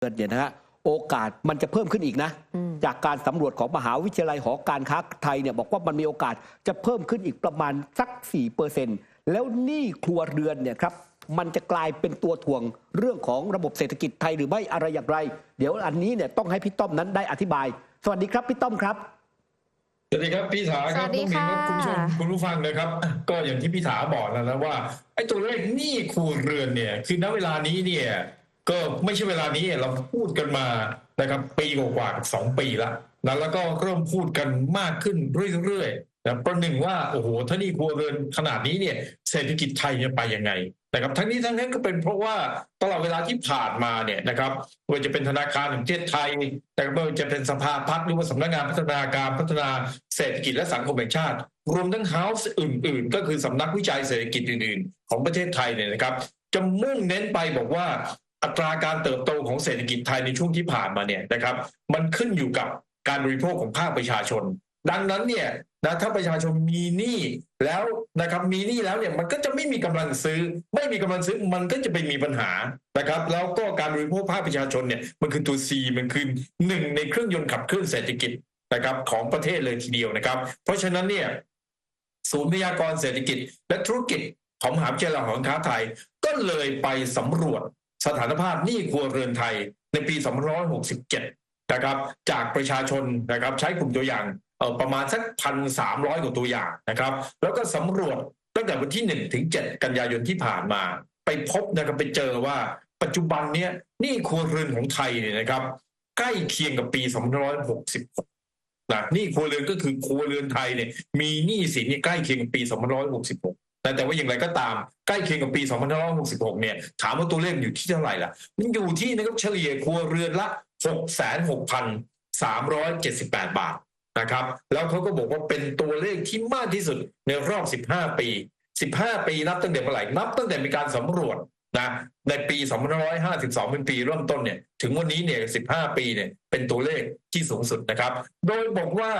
เดือนเนี่ยนะฮะโอกาสมันจะเพิ่มขึ้นอีกนะอืมจากการสำรวจของมหาวิทยาลัยหอการค้าไทยเนี่ยบอกว่ามันมีโอกาสจะเพิ่มขึ้นอีกประมาณสัก4เปอร์เซ็นแล้วหนี้ครัวเรือนเนี่ยครับมันจะกลายเป็นตัวถ่วงเรื่องของระบบเศรษฐกิจไทยหรือไม่อะไรอย่างไร เดี๋ยวอันนี้เนี่ยต้องให้พี่ต้อมนั้นได้อธิบาย สวัสดีครับพี่ต้อมครับสวัสดีครับพี่ถาครับสวัสดีน้องหมิวครับค่ะคุณผู้ชมคุณผู้ฟังนะครับ ก็อย่างที่พี่ถาบอกแล้วนะว่าไอ้ตัวเลขหนี้ครัวเรือนเนี่ยคือณเวลานี้เนี่ย ก็ไม่ใช่เวลานี้เราพูดกันมานะครับปีกว่าๆสองปีละนะแล้วก็เริ่มพูดกันมากขึ้นเรื่อยๆนะประหนึ่งว่าโอ้โหถ้านี้ครัวเรือนขนาดนี้เนี่ยเศรษฐกิจไทยจะไปยังไงนะครับทั้งนี้ทั้งนั้นก็เป็นเพราะว่าตลอดเวลาที่ผ่านมาเนี่ยนะครับไม่ว่าจะเป็นธนาคารแห่งประเทศไทยนะครับไม่ว่าจะเป็นสภาพัฒน์หรือว่าสำนักงานพัฒนาการพัฒนาเศรษฐกิจและสังคมแห่งชาติ รวมทั้งเฮาส์อื่น ๆ ก็คือสำนักวิจัยเศรษฐกิจอื่น ๆ ของประเทศไทยเนี่ยนะครับจะมุ่งเน้นไปบอกว่า อัตราการเติบโตของเศรษฐกิจไทยในช่วงที่ผ่านมาเนี่ยนะครับ มันขึ้นอยู่กับการบริโภคของภาคประชาชน ดังนั้นเนี่ยนะถ้าประชาชนมีหนี้แล้วนะครับมีหนี้แล้วเนี่ยมันก็จะไม่มีกำลังซื้อ ไม่มีกำลังซื้อมันก็จะไปมีปัญหานะครับ แล้วก็การบริโภคภาคประชาชนเนี่ยมันคือตัว C มันคือหนึ่งในเครื่องยนต์ขับเคลื่อนเศรษฐกิจนะครับของประเทศเลยทีเดียวนะครับ เพราะฉะนั้นเนี่ยศูนย์พยากรเศรษฐกิจ และธุรกิจของมหาวิทยาลัยหอการค้าไทย ก็เลยไปสำรวจ สถานภาพหนี้ครัวเรือนไทยในปี 2567 นะครับ จากประชาชนนะครับใช้กลุ่มตัวอย่างประมาณสักพันสามร้อยกว่าตัวอย่างนะครับ แล้วก็สำรวจตั้งแต่วันที่ 1 ถึง 7 กันยายนที่ผ่านมา ไปพบนะครับไปเจอว่าปัจจุบันเนี้ยหนี้ครัวเรือนของไทยเนี่ยนะครับ ใกล้เคียงกับปี 2566นะหนี้ครัวเรือนก็คือครัวเรือนไทยเนี่ยมีหนี้สินเนี่ยใกล้เคียงกับปี 2566 แต่แต่ว่าอย่างไรก็ตามใกล้เคียงกับปี2566 เนี่ย ถามว่าตัวเลขอยู่ที่เท่าไหร่ล่ะ มันอยู่ที่นะครับเฉลี่ยครัวเรือนละ 66,378 บาทนะครับ แล้วเขาก็บอกว่าเป็นตัวเลขที่มากที่สุดในรอบ 15 ปี 15 ปีนับตั้งแต่เมื่อไหร่ นับตั้งแต่มีการสำรวจนะในปี 2552 เป็นปีเริ่มต้นเนี่ย ถึงวันนี้เนี่ย 15 ปีเนี่ย เป็นตัวเลขที่สูงสุดนะครับ โดยบอกว่า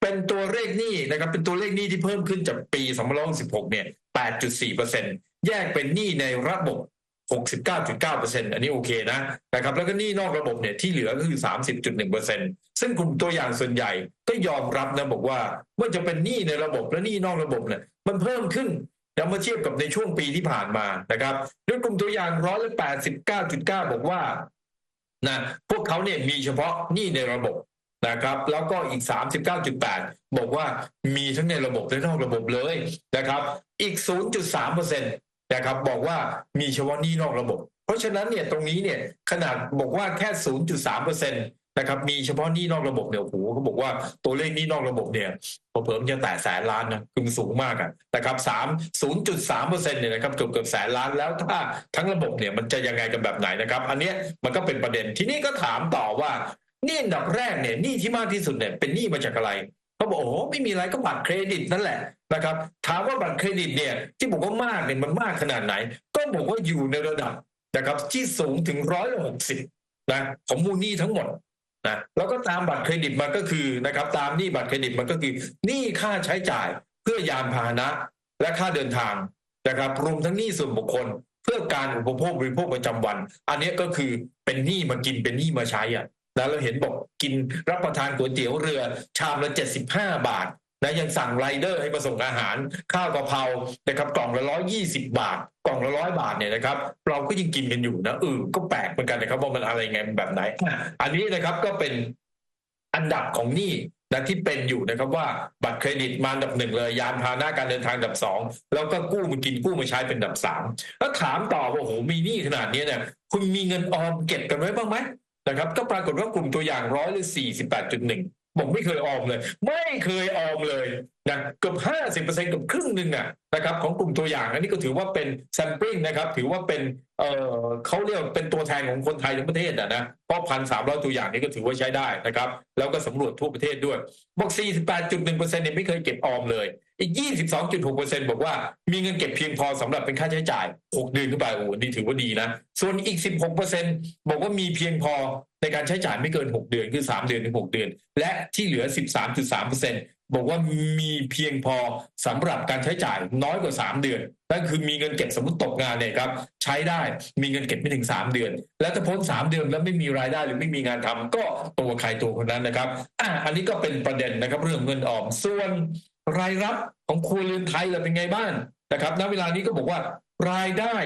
เป็นตัวเลขหนี้นะครับเป็นตัวเลขหนี้ที่เพิ่มขึ้นจากปี2566เนี่ย 8.4%แยกเป็นหนี้ในระบบ 69.9%อันนี้โอเคนะนะครับแล้วก็หนี้นอกระบบเนี่ยที่เหลือก็คือ 30.1%ซึ่งกลุ่มตัวอย่างส่วนใหญ่ก็ยอมรับนะบอกว่าว่าจะเป็นหนี้ในระบบและหนี้นอกระบบเนี่ยมันเพิ่มขึ้นแล้วมาเทียบกับในช่วงปีที่ผ่านมานะครับโดยกลุ่มตัวอย่างร้อยละ89.9บอกว่านะพวกเขาเนี่ยมีเฉพาะหนี้ในระบบ นะครับแล้วก็อีก 39.8 บอกว่ามีทั้งในระบบและนอกระบบเลยนะครับ อีก 0.3%นะครับบอกว่ามีเฉพาะนี้นอกระบบ เพราะฉะนั้นเนี่ยตรงนี้เนี่ยขนาดบอกว่าแค่ 0.3%นะครับมีเฉพาะนี้นอกระบบเนี่ยโอ้โหเขาบอกว่าตัวเลขนี้นอกระบบเนี่ยเพิ่มจะแตะแสนล้านนะคือสูงมากอะนะครับสามศูนย์จุดสามเปอร์เซ็นต์เนี่ยนะครับเกือบเกือบแสนล้านแล้วถ้าทั้งระบบเนี่ยมันจะยังไงกันแบบไหนนะครับ อันเนี้ยมันก็เป็นประเด็นทีนี้ก็ถามต่อว่า นี่อันดับแรกเนี่ยหนี้ที่มากที่สุดเนี่ยเป็นหนี้มาจากอะไรเขาบอกโอ้โหไม่มีอะไรก็บัตรเครดิตนั่นแหละนะครับ ถามว่าบัตรเครดิตเนี่ย ที่บอกว่ามากเนี่ยมันมากขนาดไหน ก็บอกว่าอยู่ในระดับนะครับที่สูงถึงร้อยละหกสิบนะของมูลหนี้ทั้งหมดนะแล้วก็ตามบัตรเครดิตมาก็คือนะครับ ตามหนี้บัตรเครดิตมันก็คือหนี้ค่าใช้จ่ายเพื่อยานพาหนะ และค่าเดินทางนะครับรวมทั้งหนี้ส่วนบุคคล เพื่อการอุปโภคบริโภคประจำวัน อันนี้ก็คือเป็นหนี้มากินเป็นหนี้มาใช้อะ นะเราเห็นบอกกินรับประทานก๋วยเตี๋ยวเรือชามละ75บาทนะยังสั่งไรเดอร์ให้มาส่งอาหารข้าวกะเพรานะครับกล่องละร้อยยี่สิบาท กล่องละร้อยบาทเนี่ยนะครับ เราก็ยังกินกันอยู่นะเออก็แปลกเหมือนกันนะครับว่ามันอะไรไงแบบไหน อันนี้นะครับก็เป็นอันดับของหนี้นะที่เป็นอยู่นะครับว่าบัตรเครดิตมาอันดับหนึ่งเลย ยานพาหนะการเดินทางอันดับสองแล้วก็กู้มากินกู้มาใช้เป็นอันดับสามแล้วถามต่อว่าโอ้โหมีหนี้ขนาดนี้เนี่ยคุณมีเงินออมเก็บกันไว้บ้างไหม นะครับ ก็ปรากฏว่ากลุ่มตัวอย่างร้อยละสี่สิบแปดจุดหนึ่งบอกไม่เคยออมเลย ไม่เคยออมเลยนะเกือบห้าสิบเปอร์เซ็นต์เกือบครึ่งหนึ่งอะนะครับของกลุ่มตัวอย่างอันนี้ก็ถือว่าเป็นแซมปลิ้งนะครับ ถือว่าเป็นเออเขาเรียกเป็นตัวแทนของคนไทยทั้งประเทศนะนะเพราะพันสามร้อยตัวอย่างนี้ก็ถือว่าใช้ได้นะครับ แล้วก็สำรวจทั่วประเทศด้วยบอก48.1%เนี่ยไม่เคยเก็บออมเลย อีก 22.6%บอกว่ามีเงินเก็บเพียงพอสำหรับเป็นค่าใช้จ่าย 6 เดือนขึ้นไปโอ้โหนี่ถือว่าดีนะ ส่วนอีก 16%บอกว่ามีเพียงพอในการใช้จ่ายไม่เกิน 6 เดือนคือ 3 เดือนถึง 6 เดือน และที่เหลือ 13.3%บอกว่ามีเพียงพอสำหรับการใช้จ่ายน้อยกว่า 3 เดือนนั่นคือมีเงินเก็บสมมติตกงานเนี่ยครับใช้ได้มีเงินเก็บไม่ถึง 3 เดือน แล้วถ้าพ้น 3 เดือนแล้วไม่มีรายได้หรือไม่มีงานทำก็ตัวใครตัวคนนั้นนะครับอะอันนี้ก็เป็นประเด็นนะครับเรื่องเงินออมส่วน รายรับของครัวเรือนไทยเราเป็นไงบ้างนะครับ ณ เวลานี้ก็บอกว่ารายได้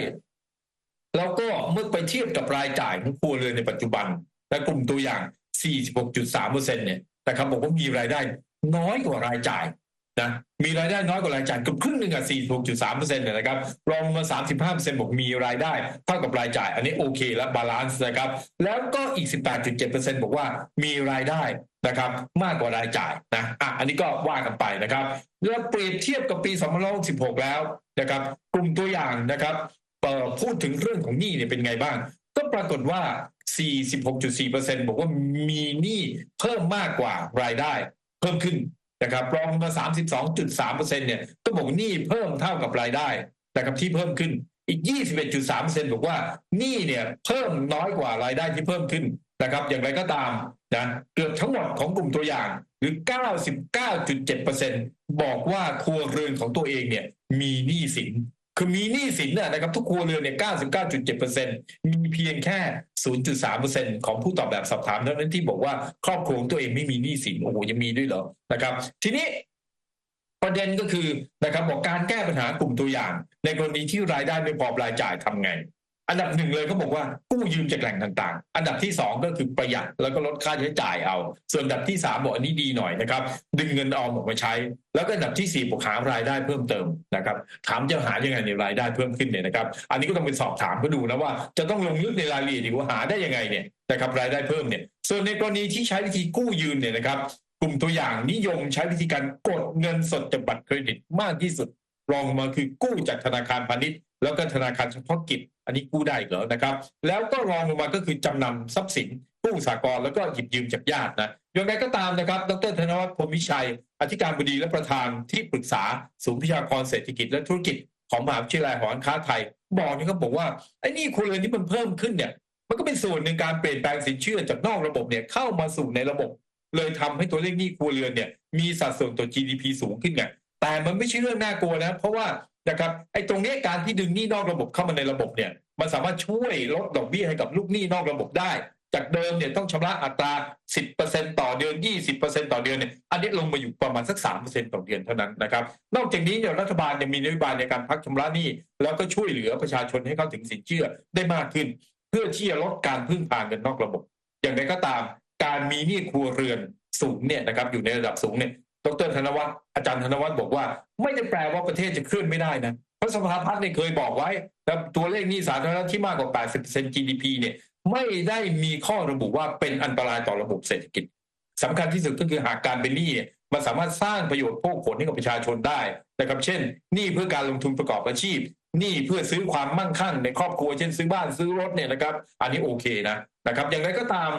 แล้วก็เมื่อไปเทียบกับรายจ่ายของครัวเรือนในปัจจุบัน และกลุ่มตัวอย่าง 46.3%เนี่ยนะครับบอกว่ามีรายได้น้อยกว่ารายจ่าย นะมีรายได้น้อยกว่ารายจ่ายเกือบครึ่งหนึ่งอะ46.3%เนี่ยนะครับรองมา35%บอกมีรายได้เท่ากับรายจ่าย อันนี้โอเคและบาลานซ์นะครับ แล้วก็อีก 18.7%บอกว่ามีรายได้นะครับ มากกว่ารายจ่ายนะอะอันนี้ก็ว่ากันไปนะครับแล้วเปรียบเทียบกับปี2566แล้วนะครับ กลุ่มตัวอย่างนะครับพูดถึงเรื่องของหนี้เนี่ยเป็นไงบ้าง ก็ปรากฏว่า 46.4%บอกว่ามีหนี้เพิ่มมากกว่ารายได้ เพิ่มขึ้น นะครับรองมา32.3%เนี่ยก็บอกหนี้เพิ่มเท่ากับรายได้นะครับที่เพิ่มขึ้นอีก21.3%บอกว่าหนี้เนี่ยเพิ่มน้อยกว่ารายได้ที่เพิ่มขึ้นนะครับอย่างไรก็ตามนะเกือบทั้งหมดของกลุ่มตัวอย่างหรือ 99.7%บอกว่าครัวเรือนของตัวเองเนี่ยมีหนี้สิน คือมีหนี้สินนะครับทุกครัวเรือนเนี่ย 99.7%มีเพียงแค่ 0.3%ของผู้ตอบแบบสอบถามเท่านั้นที่บอกว่าครอบครัวของตัวเองไม่มีหนี้สินโอ้โหยังมีด้วยเหรอนะครับ ทีนี้ประเด็นก็คือนะครับบอกการแก้ปัญหากลุ่มตัวอย่าง ในกรณีที่รายได้ไม่พอรายจ่ายทำไง อันดับหนึ่งเลยเขาบอกว่ากู้ยืมจากแหล่งต่างๆ อันดับที่สองก็คือประหยัดแล้วก็ลดค่าใช้จ่ายเอา ส่วนอันดับที่สามบอกอันนี้ดีหน่อยนะครับดึงเงินออมออกมาใช้ แล้วก็อันดับที่สี่บอกหารายได้เพิ่มเติมนะครับถามจะหายังไงในรายได้เพิ่มขึ้นเนี่ยนะครับ อันนี้ก็ต้องเป็นสอบถามก็ดูนะว่า จะต้องลงลึกในรายละเอียดดีว่าหาได้ยังไงเนี่ยนะครับรายได้เพิ่มเนี่ย ส่วนในกรณีที่ใช้วิธีกู้ยืมเนี่ยนะครับ กลุ่มตัวอย่างนิยมใช้วิธีการกดเงินสดจากบัตรเครดิตมากที่สุดรองลงมาคือกู้จากธนาคารพาณิชย์แล้วก็ธนาคารเฉพาะกิจ อันนี้กู้ได้เหรอนะครับ แล้วก็รองลงมาก็คือจำนำทรัพย์สินกู้สากลแล้วก็หยิบยืมจากญาตินะอย่างไรก็ตามนะครับ ดรธนวัฒน์พรมวิชัย อธิการบดีและประธานที่ปรึกษาศูนย์วิชากรเศรษฐกิจและธุรกิจของมหาวิทยาลัยหอการค้าไทย บอกนะครับบอกว่าไอ้นี่ครัวเรือนที่มันเพิ่มขึ้นเนี่ย มันก็เป็นส่วนหนึ่งการเปลี่ยนแปลงสินเชื่อจากนอกระบบเนี่ยเข้ามาสู่ในระบบ เลยทำให้ตัวเลขหนี้ครัวเรือนเนี่ยมีสัดส่วนต่อ GDP สูงขึ้นไงแต่มันไม่ใช่เรื่องน่ากลัวนะ เพราะว่า นะครับไอ้ตรงนี้การที่ดึงหนี้นอกระบบเข้ามาในระบบเนี่ยมันสามารถช่วยลดดอกเบี้ยให้กับลูกหนี้นอกระบบได้ จากเดิมเนี่ยต้องชำระอัตรา 10%ต่อเดือน 20%ต่อเดือนเนี่ยอันนี้ลงมาอยู่ประมาณสัก 3%ต่อเดือนเท่านั้นนะครับนอกจากนี้เนี่ยรัฐบาลยังมีนโยบายในการพักชำระหนี้ แล้วก็ช่วยเหลือประชาชนให้เข้าถึงสินเชื่อได้มากขึ้น เพื่อที่จะลดการพึ่งพาเงินนอกระบบ อย่างไรก็ตามการมีหนี้ครัวเรือนสูงเนี่ยนะครับอยู่ในระดับสูงเนี่ย ดรธนวัฒน์อาจารย์ธนวัฒน์บอกว่า ไม่ได้แปลว่าประเทศจะเคลื่อนไม่ได้นะเพราะสภาพัฒน์เนี่ยเคยบอกไว้นะตัวเลขหนี้สาธารณะที่มากกว่า 80% GDP เนี่ยไม่ได้มีข้อระบุว่าเป็นอันตรายต่อระบบเศรษฐกิจสำคัญที่สุดก็คือหากการเป็นหนี้เนี่ยมันสามารถสร้างประโยชน์โภคผลให้กับประชาชนได้นะครับเช่นหนี้เพื่อการลงทุนประกอบอาชีพหนี้เพื่อซื้อความมั่งคั่งในครอบครัวเช่นซื้อบ้านซื้อรถเนี่ยนะครับ อันนี้โอเคนะนะครับ อย่างไรก็ตาม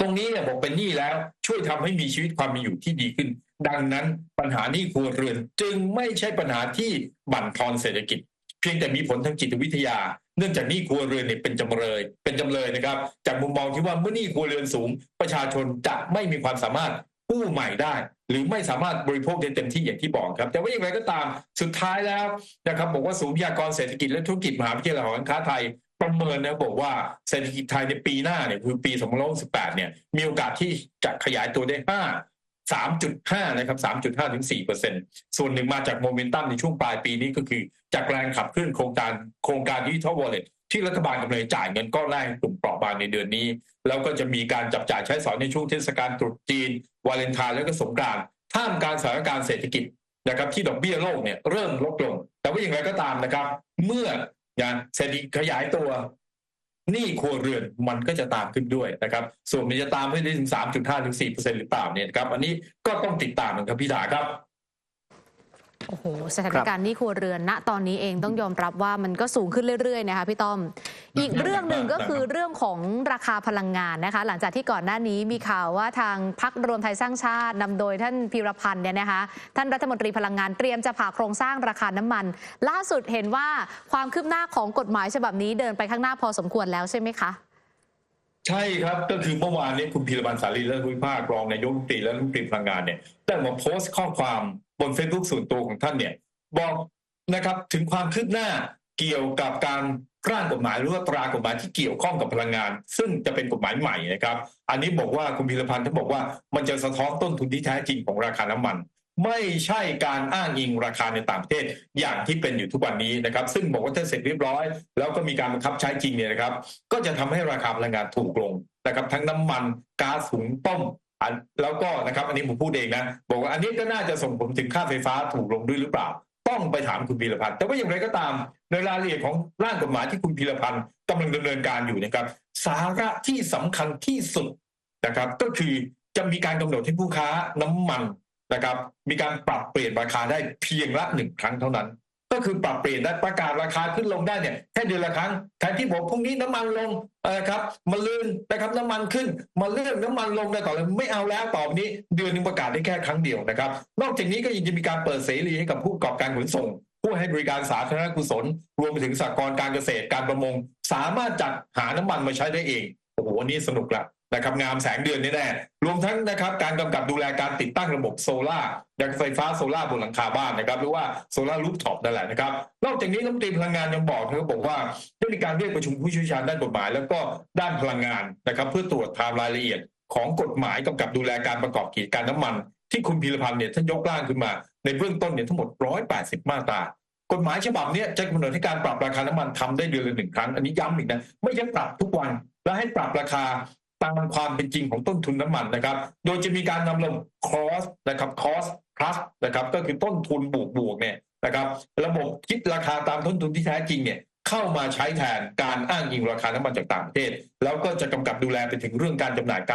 ตรงนี้เนี่ยบอกเป็นหนี้แล้วช่วยทำให้มีชีวิตความมีอยู่ที่ดีขึ้น ดังนั้นปัญหาหนี้ครัวเรือนจึงไม่ใช่ปัญหาที่บั่นทอนเศรษฐกิจ เพียงแต่มีผลทางจิตวิทยา เนื่องจากหนี้ครัวเรือนเนี่ยเป็นจำเลยเป็นจำเลยนะครับ จากมุมมองที่ว่าเมื่อหนี้ครัวเรือนสูง ประชาชนจะไม่มีความสามารถกู้ใหม่ได้ หรือไม่สามารถบริโภคได้เต็มที่อย่างที่บอกครับ แต่ว่าอย่างไรก็ตามสุดท้ายแล้วนะครับบอกว่าศูนย์พยากรณ์เศรษฐกิจและธุรกิจมหาวิทยาลัยหอการค้าไทย ประเมินนะบอกว่าเศรษฐกิจไทยในปีหน้าเนี่ยคือปี2018เนี่ยมีโอกาสที่จะขยายตัวได้5 3.5นะครับ3.5ถึง4ส่วนหนึ่งมาจากโมเมนตัมในช่วงปลายปีนี้ก็คือ จากแรงขับเคลื่อนโครงการโครงการดิจิทัลวอลเล็ตที่รัฐบาลกำลังจ่ายเงินก้อนแรกกลุ่มเปราะบางในเดือนนี้ แล้วก็จะมีการจับจ่ายใช้สอยในช่วงเทศกาลตรุษจีน วาเลนไทน์แล้วก็สงกรานต์ท่ามกลางสถานการณ์เศรษฐกิจนะครับที่ดอกเบี้ยโลกเนี่ยเริ่มลดลง แต่ว่าอย่างไรก็ตามนะครับ เมื่อ นะเศรษฐกิจขยายตัวหนี้ครัวเรือนมันก็จะตามขึ้นด้วยนะครับ ส่วนมันจะตามให้ได้ถึง 3.5 ถึง 4 หรือเปล่าเนี่ยครับ อันนี้ก็ต้องติดตามนะครับพี่ดาครับ โอ้โหสถานการณ์หนี้ครัวเรือนณตอนนี้เองต้องยอมรับว่ามันก็สูงขึ้นเรื่อยๆนะคะพี่ต้อม อีกเรื่องหนึ่งก็คือเรื่องของราคาพลังงานนะคะ หลังจากที่ก่อนหน้านี้มีข่าวว่าทางพักรวมไทยสร้างชาตินำโดยท่านพีรพันธ์เนี่ยนะคะ ท่านรัฐมนตรีพลังงานเตรียมจะผ่าโครงสร้างราคาน้ำมัน ล่าสุดเห็นว่าความคืบหน้าของกฎหมายฉบับนี้เดินไปข้างหน้าพอสมควรแล้วใช่ไหมคะใช่ครับก็คือเมื่อวานนี้คุณพีรพันธ์สารีรัฐวิภาครองนายกรัฐมนตรีและรัฐมนตรีพลังงานเนี่ยได้ออกมาโพสต์ข้อความ บน Facebook ส่วนตัวของท่านเนี่ย บอกนะครับถึงความคืบหน้าเกี่ยวกับการร่างกฎหมายหรือว่าตรากฎหมายที่เกี่ยวข้องกับพลังงาน ซึ่งจะเป็นกฎหมายใหม่นะครับ อันนี้บอกว่าคุณพีรพันธ์ท่านบอกว่ามันจะสะท้อนต้นทุนที่แท้จริงของราคาน้ำมัน ไม่ใช่การอ้างอิงราคาในต่างประเทศอย่างที่เป็นอยู่ทุกวันนี้นะครับ ซึ่งบอกว่าถ้าเสร็จเรียบร้อย แล้วก็มีการบังคับใช้จริงเนี่ยนะครับ ก็จะทำให้ราคาพลังงานถูกลงนะครับทั้งน้ำมันก๊าซหุงต้ม อันแล้วก็นะครับ อันนี้ผมพูดเองนะ บอกว่าอันนี้ก็น่าจะส่งผลถึงค่าไฟฟ้าถูกลงด้วยหรือเปล่า ต้องไปถามคุณพีรพันธ์แต่ว่าอย่างไรก็ตาม ในรายละเอียดของร่างกฎหมายที่คุณพีรพันธ์กำลังดำเนินการอยู่นะครับ สาระที่สำคัญที่สุดนะครับ ก็คือจะมีการกำหนดให้ผู้ค้าน้ำมันนะครับ มีการปรับเปลี่ยนราคาได้เพียงละหนึ่งครั้งเท่านั้น ก็คือปรับเปลี่ยนได้ประกาศราคาขึ้นลงได้เนี่ยแค่เดือนละครั้งแทนที่บอกพรุ่งนี้น้ำมันลงเออครับมาลื่นนะครับน้ำมันขึ้นมาเลื่อนน้ำมันลงได้ก่อเลยไม่เอาแล้วต่อนี้เดือนหนึงประกาศได้แค่ครั้งเดียวนะครับ นอกจากนี้ก็ยังจะมีการเปิดเสรีให้กับผู้ประกอบการขนส่งผู้ให้บริการสาธารณกุศล รวมไปถึงสหกรณ์การเกษตรการประมง สามารถจัดหาน้ำมันมาใช้ได้เองโอ้โหอันนี้สนุกละ นะครับงามแสงเดือนแน่ๆรวมทั้งนะครับการกำกับดูแลการติดตั้งระบบโซล่าร์อย่างไฟฟ้าโซล่าบนหลังคาบ้านนะครับหรือว่าโซล่ารูฟท็อปนั่นแหละนะครับนอกจากนี้รัฐมนตรีพลังงานยังบอกนะครับบอกว่าได้มีการเรียกประชุมผู้เชี่ยวชาญด้านกฎหมาย แล้วก็ด้านพลังงานนะครับเพื่อตรวจทำรายละเอียดของกฎหมายกำกับดูแลการประกอบกิจการน้ำมัน ที่คุณพีรพันธ์เนี่ยท่านยกร่างขึ้นมา ในเบื้องต้นเนี่ยทั้งหมด 180 มาตรากฎหมายฉบับนี้จะกำหนดให้การปรับราคาน้ำมันทำได้เดือนละหนึ่งครั้ง อันนี้ย้ำอีกนะ ไม่ใช่ปรับทุกวัน และให้ปรับราคา ตามความเป็นจริงของต้นทุนน้ำมันนะครับ โดยจะมีการนำลง cost นะครับ cost plus นะครับก็คือต้นทุนบวกบวกเนี่ยนะครับระบบคิดราคาตามต้นทุนที่แท้จริงเนี่ยเข้ามาใช้แทนการอ้างอิงราคาน้ำมันจากต่างประเทศ แล้วก็จะกำกับดูแลไปถึงเรื่องการจำหน่ายก๊า